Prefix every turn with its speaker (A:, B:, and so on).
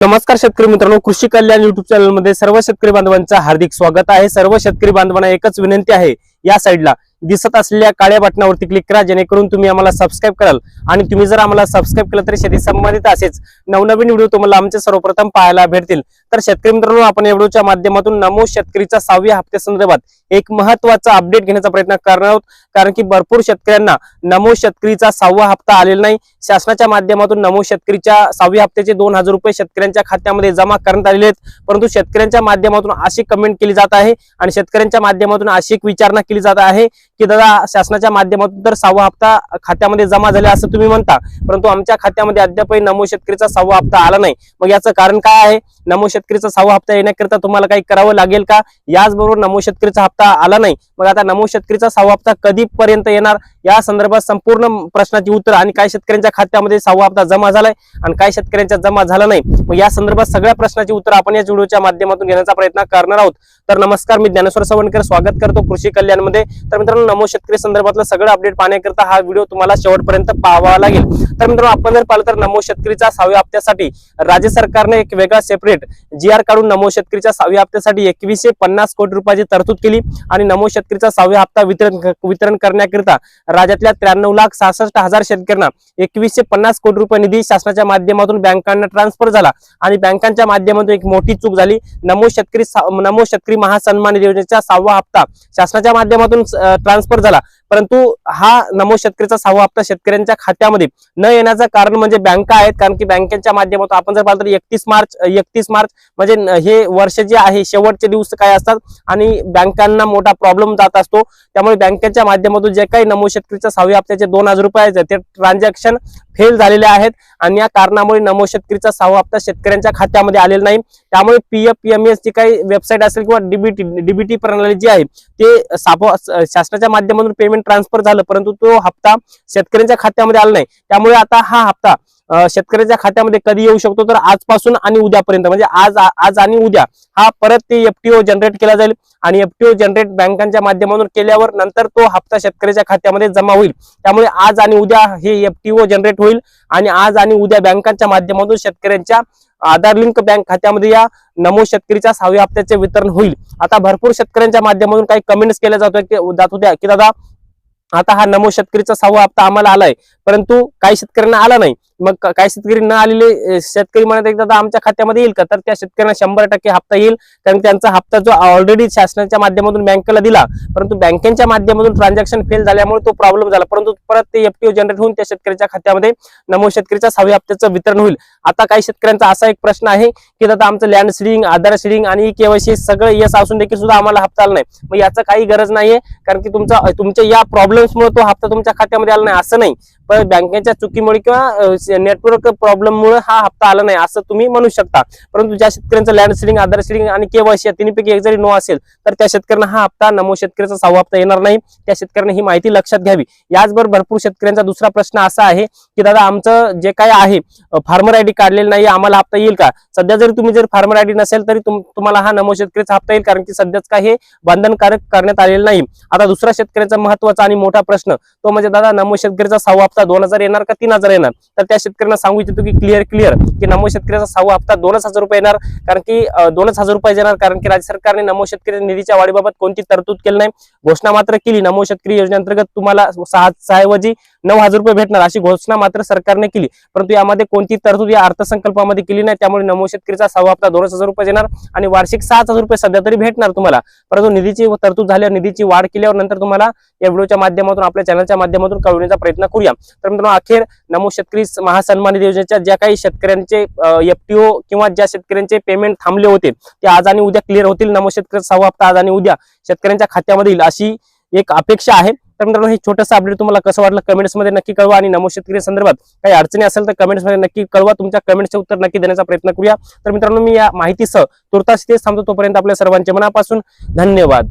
A: नमस्कार शेतकरी मित्रांनो कृषी कल्याण युट्यूब चॅनलमध्ये सर्व शेतकरी बांधवांचं हार्दिक स्वागत आहे. सर्व शेतकरी बांधवांना एकच विनंती आहे या साईडला दिसत असलेल्या काळ्या बटनावरती क्लिक करा जेणेकरून तुम्ही आम्हाला सबस्क्राईब कराल. आणि तुम्ही जर आम्हाला सबस्क्राईब केलं तरी शेती संबंधित असेच नवनवीन व्हिडिओ तुम्हाला आमचे सर्वप्रथम पाहायला भेटतील. तर शेतकरी मित्रांनो आपण या व्हिडिओच्या माध्यमातून नमो शेतकरीचा सहाव्या हप्त्या संदर्भात एक महत्त्वाचा अपडेट घेण्याचा प्रयत्न करणार आहोत. कारण की भरपूर शेतकऱ्यांना नमो शेतकरीचा सहावा हप्ता आलेला नाही. शासनाच्या माध्यमातून नमो शेतकरीच्या सहाव्या हप्त्याचे दोन हजार रुपये शेतकऱ्यांच्या खात्यामध्ये जमा करण्यात आलेले आहेत. परंतु शेतकऱ्यांच्या माध्यमातून अशी कमेंट केली जात आहे आणि शेतकऱ्यांच्या माध्यमातून अशी एक विचारणा केली जात आहे की दादा शासनाच्या माध्यमातून तर सहावा हप्ता खात्यामध्ये जमा झाले असं तुम्ही म्हणता परंतु आमच्या खात्यामध्ये अद्यापही नमो शेतकरीचा सहावा हप्ता आला नाही. मग याचं कारण काय आहे? नमो शेतकरीचा सहावा हप्ता येण्याकरिता तुम्हाला काही करावं लागेल का? याचबरोबर नमो शेतकरीचा हप्ता आला नाही मग आता नमो शेतकरीचा सहावा हप्ता कधीपर्यंत येणार? या संदर्भात संपूर्ण प्रश्नाची उत्तर आणि काय शेतकऱ्यांच्या खात्यामध्ये सहावा हप्ता जमा झालाय आणि काय शेतकऱ्यांच्या जमा झाला नाही? मग या संदर्भात सगळ्या प्रश्नाची उत्तर आपण या व्हिडिओच्या माध्यमातून घेण्याचा प्रयत्न करणार आहोत. तर नमस्कार मी ज्ञानेश्वर सवणकर. स्वागत करतो कृषी कल्याणमध्ये. तर मित्रांनो नमो शेतकरी संदर्भातलं सगळं अपडेट पाहण्याकरिता हा व्हिडिओ तुम्हाला शेवटपर्यंत पाहावा लागेल. तर मित्रांनो आपण जर पाहिलं तर नमो शेतकरीचा सहाव्या हप्त्यासाठी राज्य सरकारने एक वेगळा सेपरेट जी आर काढून नमो शेतकरीच्या सहाव्या हप्त्यासाठी एकवीसशे पन्नास कोटी रुपयाची तरतूद केली आणि नमो शेतकरीचा सहाव्या हप्ता वितरण वितरण करण्याकरिता राज्यातल्या त्र्याण्णव लाख सहासष्ट हजार शेतकऱ्यांना एकवीसशे पन्नास कोटी रुपये निधी शासनाच्या माध्यमातून बँकांना ट्रान्सफर झाला. आणि बँकांच्या माध्यमातून एक मोठी चूक झाली. नमो शेतकरी नमो शेतकरी महासन्मान योजनेचा सहावा हप्ता शासनाच्या माध्यमातून ट्रान्सफर झाला. परंतु हा नमो शेतकरीचा सहावा हप्ता शेतकऱ्यांच्या खात्यामध्ये न येण्याचं कारण म्हणजे बँका आहेत. कारण की बँकेच्या माध्यमातून आपण जर पाहिलं तर एकतीस मार्च एकतीस मार्च म्हणजे हे वर्ष जे आहे शेवटचे दिवस काय असतात? आणि बँकांना मोठा प्रॉब्लेम जात असतो. त्यामुळे बँकेच्या माध्यमातून जे काही नमो शेतकरीच्या सहाव्या हप्त्याचे दोन हजार रुपये आहेत ते ट्रान्झॅक्शन फेल झालेले आहेत. आणि या कारणामुळे नमो शेतकरीचा सहावा हप्ता शेतकऱ्यांच्या खात्यामध्ये आलेला नाही. त्यामुळे पीएफ पीएमएस जी काही वेबसाईट असेल किंवा डीबीटी डीबीटी प्रणाली जी आहे ते सापो शासनाच्या माध्यमातून पेमेंट ट्रान्सफर झालं परंतु तो हप्ता शेतकऱ्यांच्या खात्यामध्ये आला नाही. त्यामुळे आता हा हप्ता शेतकऱ्याच्या खात्यामध्ये कधी येऊ शकतो? तर आजपासून आणि उद्यापर्यंत. म्हणजे आज आज आणि उद्या हा परत ते एफटीओ जनरेट केला जाईल आणि एफटीओ जनरेट बँकांच्या माध्यमातून केल्यावर नंतर तो हप्ता शेतकऱ्याच्या खात्यामध्ये जमा होईल. त्यामुळे आज आणि उद्या हे एफटीओ जनरेट होईल आणि आज आणि उद्या बँकांच्या माध्यमातून शेतकऱ्यांच्या आधार लिंक बँक खात्यामध्ये या नमो शेतकरीच्या सहाव्या हप्त्याचे वितरण होईल. आता भरपूर शेतकऱ्यांच्या माध्यमातून काही कमेंट्स केल्या जातो जात होत्या की दादा आता हा नमो शेतकरीचा सहावा हप्ता आम्हाला आलाय. परंतु काही शेतकऱ्यांना आला नाही. मग काही शेतकरी न आलेले शेतकरी म्हणत एकदा आमच्या खात्यामध्ये येईल का? तर त्या शेतकऱ्यांना शंभर टक्के हप्ता येईल. कारण त्यांचा हप्ता जो ऑलरेडी शासनाच्या माध्यमातून बँकेला दिला. परंतु बँकेच्या माध्यमातून ट्रान्झॅक्शन फेल झाल्यामुळे तो प्रॉब्लेम झाला. परंतु परत ते एफटीओ जनरेट होऊन त्या शेतकऱ्याच्या खात्यामध्ये नमो शेतकरीच्या सहाव्या हप्त्याचं वितरण होईल. आता काही शेतकऱ्यांचा असा एक प्रश्न आहे की दादा आमचं लँड सिडिंग आधार सिडिंग आणि केवायसी सगळं यश असून देखील सुद्धा आम्हाला हप्ता आला नाही. मग याचं काही गरज नाहीये. कारण की तुमचा तुमच्या या प्रॉब्लेम्समुळे तो हप्ता तुमच्या खात्यामध्ये आला नाही असं नाही. पण बँकेच्या चुकीमुळे किंवा नेटवर्क प्रॉब्लेममुळे हा हप्ता आला नाही असं तुम्ही म्हणू शकता. परंतु ज्या शेतकऱ्यांचं लँड सिलिंग आधार सिलिंग आणि केवायसी या तिन्हीपैकी एक जरी नो असेल तर त्या शेतकऱ्यांना हा हप्ता नमो शेतकऱ्याचा सहावा हप्ता येणार नाही. त्या शेतकऱ्यांनी ही माहिती लक्षात घ्यावी. याचबरोबर भरपूर शेतकऱ्यांचा दुसरा प्रश्न असा आहे की दादा आमचं जे काय आहे फार्मर आयडी काढलेलं नाही आम्हाला हप्ता येईल का? सध्या जरी तुम्ही जर फार्मर आयडी नसेल तरी तुम- तुम्हाला हा नमो शेतकरीचा हप्ता येईल कारण की सध्याच काय हे बंधनकारक करण्यात आलेलं नाही. आता दुसरा शेतकऱ्याचा महत्त्वाचा आणि मोठा प्रश्न तो म्हणजे दादा नमो शेतकरीचा सहावा हप्ता दोन हजार येणार का तीन हजार येणार? तर त्या शेतकऱ्यांना सांगू इच्छितो की क्लिअर क्लिअर की नमो शेतकऱ्याचा सहावा हप्ता दोनच हजार रुपये येणार कारण की दोनच हजार रुपये येणार कारण की राज्य सरकारने नमो शेतकरी निधीच्या वाढीबाबत कोणती तरतूद केली नाही. घोषणा मात्र केली. नमो शेतकरी योजनेअंतर्गत तुम्हाला सहा सहाऐवजी नऊ हजार रुपये भेटणार अशी घोषणा मात्र सरकारने केली. परंतु यामध्ये कोणती तरतूद या अर्थसंकल्पामध्ये केली नाही त्यामुळे नमो शेतकरीचा सहा हप्ता दोनच हजार रुपये देणार आणि वार्षिक सात हजार रुपये सध्या तरी भेटणार तुम्हाला. परंतु निधीची तरतूद झाल्यावर निधीची वाढ केल्यावर नंतर तुम्हाला या व्हिडिओच्या माध्यमातून आपल्या चॅनलच्या माध्यमातून कळवण्याचा प्रयत्न करूया. तर मित्रांनो अखेर नमो शेतकरी महासन्मान निधी योजनेच्या ज्या काही शेतकऱ्यांचे एफटीओ किंवा ज्या शेतकऱ्यांचे पेमेंट थांबले होते ते आज आणि उद्या क्लिअर होतील. नमो शेतकरी सहा हप्ता आज आणि उद्या शेतकऱ्यांच्या खात्यामध्ये येईल अशी एक अपेक्षा आहे. तर मित्रांनो हे छोटंसं अपडेट तुम्हाला कसं वाटलं कमेंट्समध्ये नक्की कळवा आणि नमो शेतकरी संदर्भात काही अडचणी असेल तर कमेंट्समध्ये नक्की कळवा. तुमच्या कमेंट्सचे उत्तर नक्की देण्याचा प्रयत्न करूया. तर मित्रांनो मी या माहितीसह तुर्तास तेच थांबतो. तोपर्यंत आपल्या सर्वांचे मनापासून धन्यवाद.